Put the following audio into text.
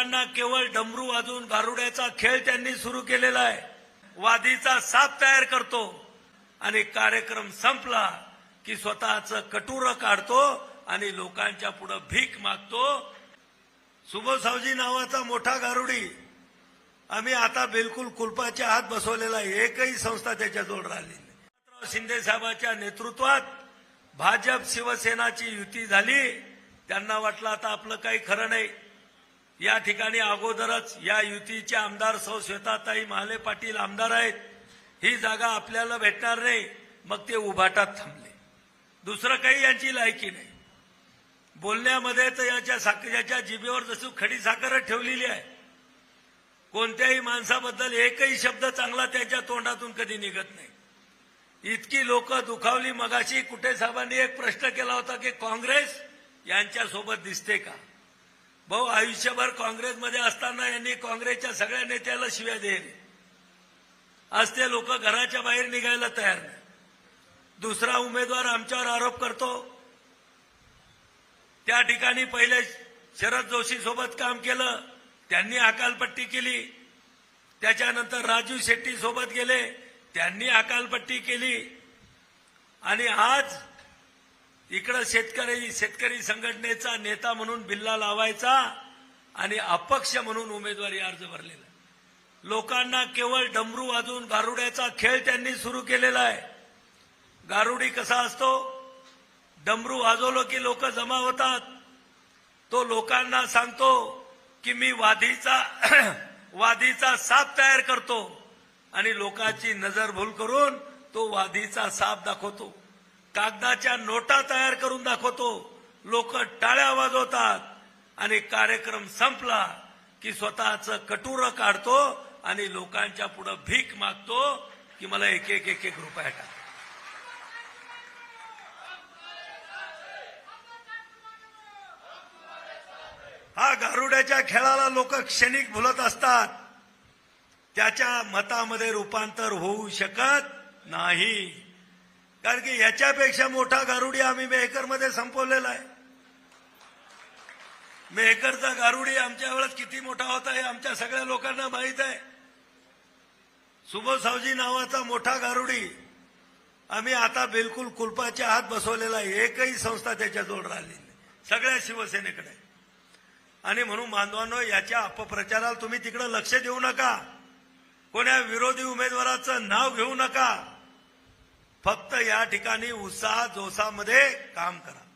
मुलांना केवळ डमरू वाजून गारुड्याचा खेळ त्यांनी सुरू केलेला आहे. वादीचा साप तयार करतो आणि कार्यक्रम संपला की स्वतःचं कटुरं काढतो आणि लोकांच्या पुढे भीक मागतो. सुबोसावजी नावाचा मोठा गारुडी. आम्ही आता बिलकुल कुलपाच्या हात बसवलेला आहे. एकही संस्था त्याच्याजवळ राहिली नाही. शिंदे साहेबांच्या नेतृत्वात भाजप शिवसेनाची युती झाली. त्यांना वाटलं आता आपलं काही खरं नाही. या ठिकाणी अगोदरच या युतीचे आमदार सौ श्वेताताई महाले पाटील आमदार आहेत. ही जागा आपल्याला भेटणार नाही. मग ते उभाटात थांबले. दुसरं काही यांची लायकी नाही. बोलण्यामध्ये तर याच्या साख याच्या जिभेवर जशी खडी साखरच ठेवलेली आहे. कोणत्याही माणसाबद्दल एकही शब्द चांगला त्याच्या तोंडातून कधी निघत नाही. इतकी लोक दुखावली मगाशी कुठे साहेबांनी एक प्रश्न केला होता की काँग्रेस यांच्यासोबत दिसते का? भाऊ आयुष्यभर काँग्रेसमध्ये असताना यांनी काँग्रेसच्या सगळ्या नेत्याला शिव्या देईल आज ते लोक घराच्या बाहेर निघायला तयार नाही. दुसरा उमेदवार आमच्यावर आरोप करतो त्या ठिकाणी पहिले शरद जोशी सोबत काम केलं त्यांनी अकालपट्टी केली त्याच्यानंतर राजू शेट्टी सोबत गेले त्यांनी अकालपट्टी केली आणि आज इकडं शेतकरी शेतकरी संघटनेचा नेता म्हणून बिल्ला लावायचा आणि अपक्ष म्हणून उमेदवारी अर्ज भरलेला लोकांना केवळ डमरू वाजून गारुड्याचा खेळ त्यांनी सुरू केलेला आहे. गारुडी कसा असतो? डमरू वाजवलो की लोक जमा होतात. तो लोकांना सांगतो की मी वादीचा वादीचा साप तयार करतो आणि लोकांची नजर भूल करून तो वादीचा साप दाखवतो. कागदाच्या नोटा तयार करून दाखवतो. लोक टाळ्या वाजवतात आणि कार्यक्रम संपला की स्वतःचं कटुर काढतो आणि लोकांच्या पुढे भीक मागतो की मला एक एक एक एक रुपया टाक. हा गारुड्याच्या खेळाला लोक क्षणिक भुलत असतात. त्याच्या मतामध्ये रूपांतर होऊ शकत नाही. कारण की याच्यापेक्षा मोठा गारुडी आम्ही मेहकरमध्ये संपवलेला आहे. मेहकरचा गारुडी आमच्या वेळेस किती मोठा होता हे आमच्या सगळ्या लोकांना माहीत आहे. सुबोसावजी नावाचा मोठा गारुडी आम्ही आता बिलकुल कुलपाच्या हात बसवलेला आहे. एकही संस्था त्याच्याजवळ राहिली सगळ्या शिवसेनेकडे. आणि म्हणून बांधवांनो याच्या अपप्रचाराला तुम्ही तिकडे लक्ष देऊ नका. कोण्या विरोधी उमेदवाराचं नाव घेऊ नका. फक्त या ठिकाणी उत्साह जोसामध्ये काम करा.